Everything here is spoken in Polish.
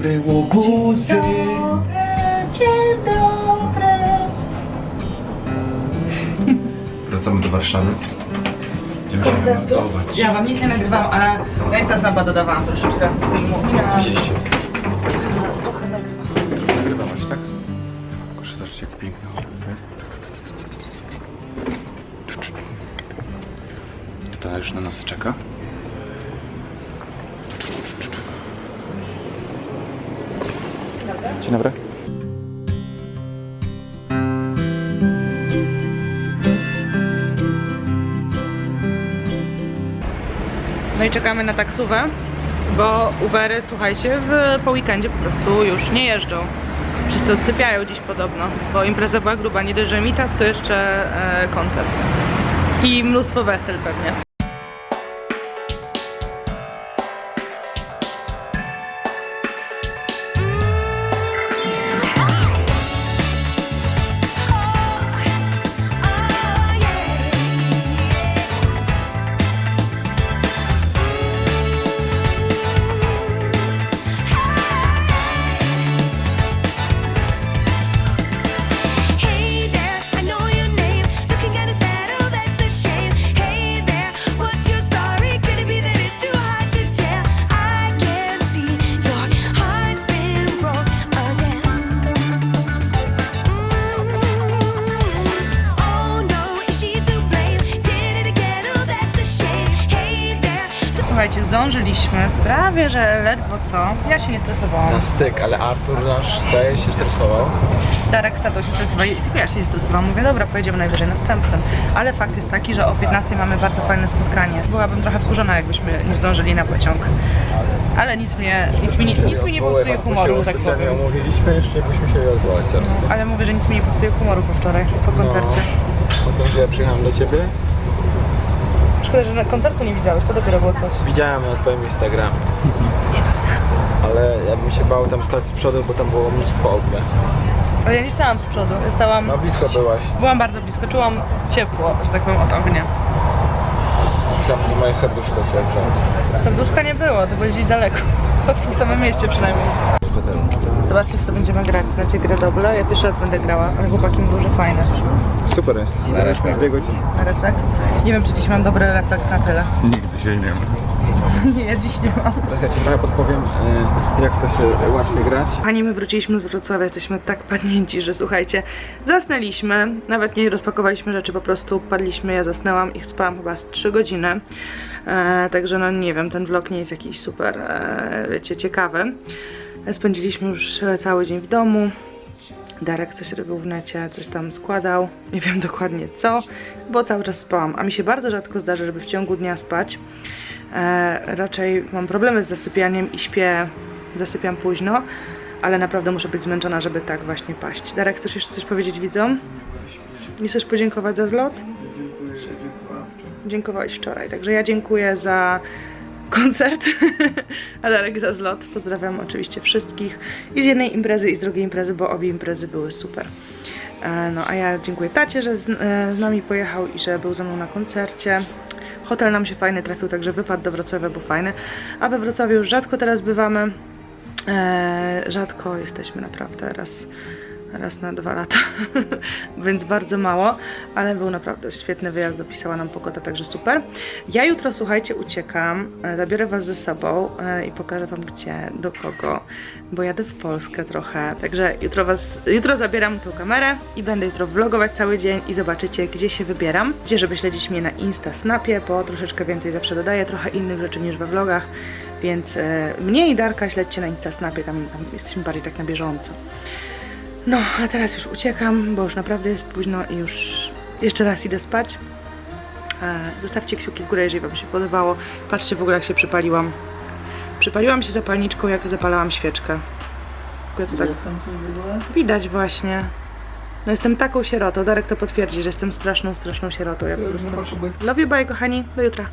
dobry, łobuzy. Dzień dobry. Wracamy do Warszawy. Montować. Ja wam nic nie nagrywałam, ale na Insta Snapa dodawałam troszeczkę filmu. Co widzieliście? Trochę nagrywałaś, tak? Proszę zobaczyć jaki piękny hotel to jest. Tutaj już na nas czeka. Dzień dobry. No i czekamy na taksówę, bo Ubery, słuchajcie, w, po weekendzie po prostu już nie jeżdżą. Wszyscy odsypiają dziś podobno, bo impreza była gruba, nie dość, że meetup, to jeszcze e, koncert. I mnóstwo wesel pewnie. Słuchajcie, zdążyliśmy, prawie że ledwo co. Ja się nie stresowałam. Na styk, ale Artur nasz daje się stresował. Darek Stado się stresował i tylko ja się nie stresowałam. Mówię, dobra, pojedziemy najwyżej następnym. Ale fakt jest taki, że o 15 mamy bardzo fajne spotkanie. Byłabym trochę wkurzona, jakbyśmy nie zdążyli na pociąg. Ale nic mnie, nic mi, nie- nic mi nie popsuje humoru, że tak powiem. Mówiliśmy jeszcze, byśmy się odwołać teraz. Ale mówię, że nic mi nie popsuje humoru po wczoraj, po koncercie. Potem gdzie ja przyjechałem do ciebie, Szkoda, że na koncertu nie widziałeś, to dopiero było coś. widziałem na twoim Instagramie. Samo. Ale ja bym się bał tam stać z przodu, bo tam było mnóstwo ognia. Ale ja nie stałam z przodu, ja stałam... No blisko byłaś. Byłam bardzo blisko, czułam ciepło, że tak powiem, od ognia. Myślałem, że moje serduszko się grzeje. Serduszka nie było, to było gdzieś daleko. W tym samym mieście przynajmniej. Zobaczcie w co będziemy grać. Znacie grę doble? Ja pierwszy raz będę grała, ale chłopaki mówią, że fajne. Super jest. Na refleks. Dwie godziny. A refleks? Nie wiem, czy dziś mam dobry refleks na tyle. Nigdy się nie ma. Nie, ja dziś nie mam. Teraz ja Ci trochę podpowiem, e, jak to się łatwiej grać. Pani, my wróciliśmy z Wrocławia, jesteśmy tak padnięci, że słuchajcie, zasnęliśmy, nawet nie rozpakowaliśmy rzeczy, po prostu padliśmy, ja zasnęłam i spałam chyba z 3 godziny. E, także no nie wiem, ten vlog nie jest jakiś super, e, wiecie, ciekawy. Spędziliśmy już cały dzień w domu. Darek coś robił w necie, coś tam składał, nie wiem dokładnie co, bo cały czas spałam, a mi się bardzo rzadko zdarza, żeby w ciągu dnia spać. E, raczej mam problemy z zasypianiem i śpię, zasypiam późno, ale naprawdę muszę być zmęczona, żeby tak właśnie paść. Darek, chcesz jeszcze coś powiedzieć widzom? Nie chcesz podziękować za zlot? Dziękowałeś wczoraj, także ja dziękuję za koncert, a Darek za zlot. Pozdrawiam oczywiście wszystkich i z jednej imprezy i z drugiej imprezy, bo obie imprezy były super. E, No a ja dziękuję tacie, że z, e, z nami pojechał i że był ze mną na koncercie. Hotel nam się fajny trafił, także wypadł do Wrocławia, był fajny. A we Wrocławiu już rzadko teraz bywamy. E, rzadko jesteśmy naprawdę raz, raz na dwa lata, więc bardzo mało, ale był naprawdę świetny wyjazd, dopisała nam pogoda, także super. Ja jutro, słuchajcie, uciekam, e, zabiorę Was ze sobą e, i pokażę Wam gdzie, do kogo, bo jadę w Polskę trochę, także jutro Was, jutro zabieram tą kamerę i będę jutro vlogować cały dzień i zobaczycie, gdzie się wybieram, gdzie, żeby śledzić mnie na Insta Snapie, bo troszeczkę więcej zawsze dodaję, trochę innych rzeczy niż we vlogach, więc e, mnie i Darka śledźcie na Insta Snapie, tam, tam jesteśmy bardziej tak na bieżąco. No, a teraz już uciekam, bo już naprawdę jest późno i już jeszcze raz idę spać. E, Zostawcie kciuki w górę, jeżeli Wam się podobało. Patrzcie w ogóle, jak się przypaliłam. Przypaliłam się zapalniczką, jak zapalałam świeczkę. Tylko tak widać właśnie. No jestem taką sierotą. Darek to potwierdzi, że jestem straszną, straszną sierotą. Ja po prostu... Love you, bye kochani. Do jutra.